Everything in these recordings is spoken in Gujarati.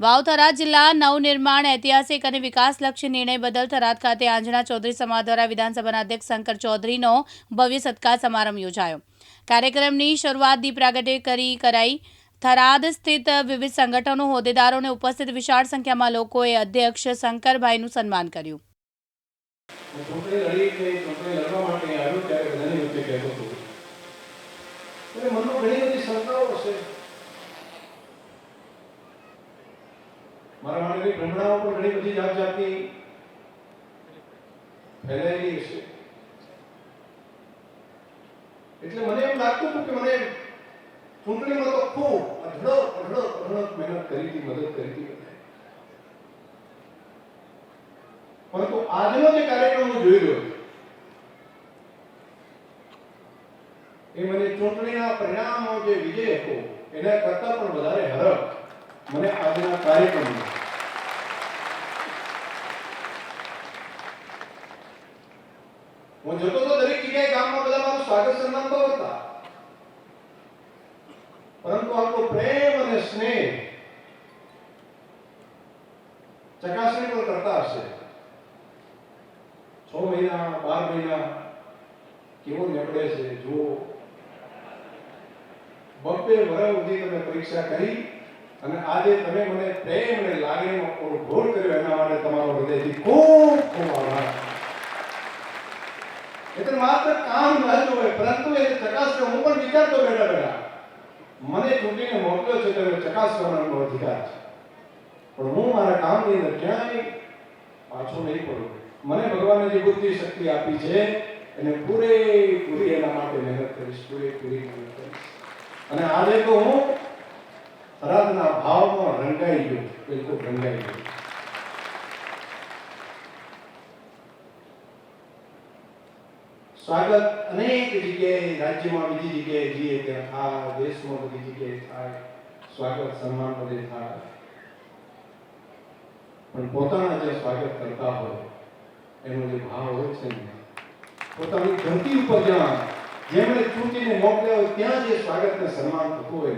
વાવ જિલ્લા નવનિર્માણ, ઐતિહાસિક અને વિકાસલક્ષી નિર્ણય બદલ થરાદ ખાતે આંજણા ચૌધરી સમાજ દ્વારા વિધાનસભાના અધ્યક્ષ શંકર ચૌધરીનો ભવ્ય સત્કાર સમારંભ યોજાયો. કાર્યક્રમની શરૂઆત દીપ પ્રાગટ્ય કરી કરાઈ. થરાદ સ્થિત વિવિધ સંગઠનો, હોદ્દેદારોને ઉપસ્થિત વિશાળ સંખ્યામાં લોકોએ અધ્યક્ષ શંકરભાઈનું સન્માન કર્યું. ઘણી બધી શંકાઓ હશે. મારા ભ્રમણાઓ પણ ઘણી બધી જાત જાતની ફેલાયેલી હશે. એટલે મને એમ લાગતું હતું કે મને ચૂંટણીમાં તો ખૂબ અઢળો અઢળો અઢળક મહેનત કરી હતી, મદદ કરી હતી પરંતુ આજનો જે કાર્યક્રમ હું જોઈ રહ્યો એ મને ચૂંટણીના પરિણામનો જે વિજય હતો, એના કરતા પણ વધારે હરખ મને આજના કાર્યક્રમનો હું જોતો તો દરેક જગ્યાએ ગામમાં બધા મારું સ્વાગત સન્માન તો હતા પરંતુ આપણો પ્રેમ અને સ્નેહ ચકાસણી પણ કરતા હશે. છ મહિના, બાર મહિના કેવો નીકળે છે જો બબ્બે વર્ષ સુધી તમે પરીક્ષા કરી અને આજે તમે મને પ્રેમ અને લાગણીનો અનુભવ કર્યો એના માટે તમારો હૃદયથી ખૂબ ખૂબ આભાર. માત્ર કામ ન હોય, પરંતુ એને ચકાસવા હું પણ વિચારતો બેઠા બેઠા. મને ચૂંટીને મોકલ્યો છે તમે ચકાસવાનો ચકાસવાનો અધિકાર છે. પણ હું મારા કામની અંદર ક્યાંય પાછો નહીં પડું. મને ભગવાને જે બુદ્ધિ શક્તિ આપી છે, એને પૂરેપૂરી એના માટે મહેનત કરીશ, પૂરેપૂરી મહેનત કરીશ. અને આજે તો હું થરાદના ભાવમાં રંગાઈ ગયો બિલકુલ રંગાઈ ગયો સ્વાગત અનેક જગ્યાએ રાજ્યમાં બીજી જગ્યાએ જઈએ ત્યાં થાય, દેશમાં બધી જગ્યાએ થાય, સ્વાગત, સન્માન બધે થાય. પણ પોતાના જે સ્વાગત કરતા હોય, એનો જે ભાવ હોય છે ને, પોતાની ધરતી ઉપર જ્યાં જેમણે ચૂંટીને મોકલ્યા હોય ત્યાં જે સ્વાગતને સન્માન થતું હોય,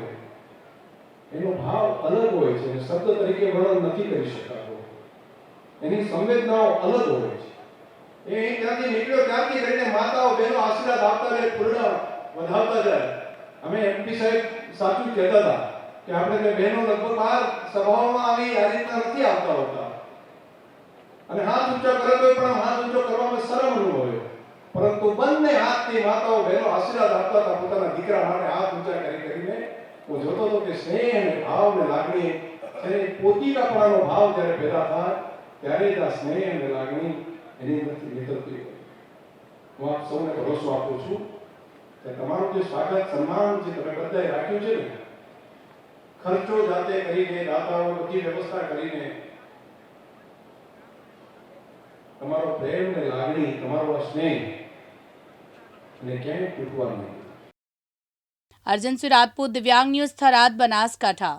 એનો ભાવ અલગ હોય છે શબ્દ તરીકે વર્ણન નથી કરી શકાતો. એની સંવેદનાઓ અલગ હોય છે. એ ત્યાંથી નીકળ્યો, ત્યાંથી રહીને માતાઓ, બહેનો આશીર્વાદ આપતા રહે, પૂર્ણ વધાવતા જાય અમે એમપી સાહેબ સાચું કહેતા હતા કે આપણે બહેનો લગભગ બહાર સભાઓમાં આવી આ રીતના નથી આવતા હોતા. અને હાથ ઊંચો કરે તો પણ હાથ ઊંચો કરવામાં શરમ અનુભવ્યો પરંતુ બંને હાથથી માતાઓ, બહેનો આશીર્વાદ આપતા હતા પોતાના દીકરા માટે હાથ ઊંચા કરી કરીને. હું જોતો હતો કે સ્નેહ અને ભાવ ને લાગણી અને પોતીકાપણાનો ભાવ જ્યારે પેદા થાય, ત્યારે જ આ સ્નેહ અને લાગણી એની અંદરથી નીકળતી હોય હું આપ સૌને ભરોસો આપું છું કે તમારું જે સ્વાગત, સન્માન જે તમે બધાએ રાખ્યું છે ને, ખર્ચો જાતે કરીને, દાતાઓ બધી વ્યવસ્થા કરીને, તમારો પ્રેમ ને લાગણી, તમારો આ સ્નેહ અને ક્યાંય તૂટવા નહીં અર્જુનસિંહ રાજપૂત, દિવ્યાંગ ન્યૂઝ થરાદ, બનાસકાંઠા.